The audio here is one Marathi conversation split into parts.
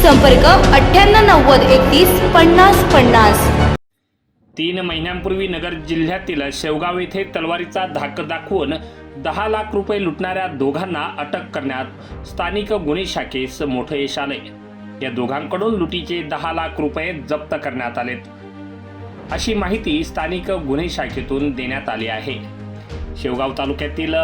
संपर्क अठ्ठ्याण्णव नव्वद एकतीस पन्नास पन्नास. तीन महिन्यांपूर्वी नगर जिल्ह्यातील शेवगाव येथे तलवारीचा धाक दाखवून दहा लाख रुपये लुटणाऱ्या दोघांना अटक करण्यात स्थानिक गुन्हे शाखेस मोठं यश आले या दोघांकडून लुटीचे दहा लाख रुपये जप्त करण्यात आलेत. अशी माहिती स्थानिक गुन्हे शाखेतून देण्यात आली आहे. शेवगाव तालुक्यातील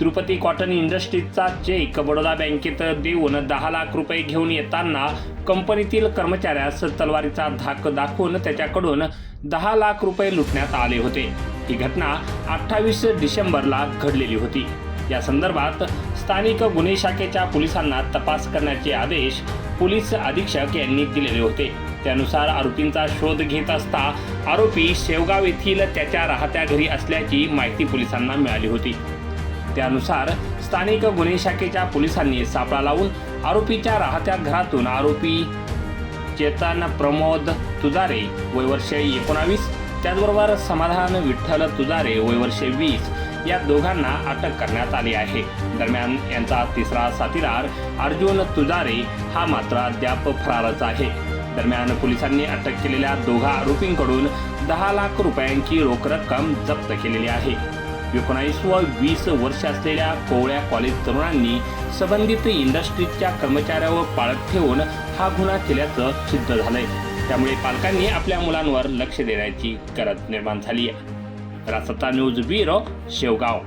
तिरुपती कॉटन इंडस्ट्रीजचा चेक बडोदा बँकेत देऊन दहा लाख रुपये घेऊन येताना कंपनीतील कर्मचाऱ्यास तलवारीचा धाक दाखवून त्याच्याकडून दहा लाख रुपये लुटण्यात आले होते. ही घटना अठ्ठावीस डिसेंबरला घडलेली होती. या संदर्भात स्थानिक गुन्हे शाखेच्या पोलिसांना तपास करण्याचे आदेश पोलीस अधीक्षक यांनी दिलेले होते. त्यानुसार आरोपींचा शोध घेत असता आरोपी शेवगाव येथील त्याच्या राहत्या घरी असल्याची माहिती पोलिसांना मिळाली होती. त्यानुसार स्थानिक गुन्हे शाखेच्या पोलिसांनी सापळा लावून आरोपीच्या राहत्या घरातून आरोपी चेतन प्रमोद तुजारे वय वर्ष एकोणावीस त्याचबरोबर समाधान विठ्ठल तुजारे वय वर्ष वीस या दोघांना अटक करण्यात आली आहे. दरम्यान यांचा तिसरा साथीदार अर्जुन तुजारे हा मात्र अद्याप फरारच आहे. दरम्यान पोलिसांनी अटक केलेल्या दोघा आरोपींकडून दहा लाख रुपयांची रोख रक्कम जप्त केलेली आहे. एकोणावीस व वीस वर्ष असलेल्या कोवळ्या कॉलेज तरुणांनी संबंधित इंडस्ट्रीजच्या कर्मचाऱ्यावर पाळत ठेवून हा गुन्हा केल्याचं सिद्ध झालंय. त्यामुळे पालकांनी आपल्या मुलांवर लक्ष देण्याची गरज निर्माण झाली आहे रासत्ता न्यूज ब्युरो शेवगाव.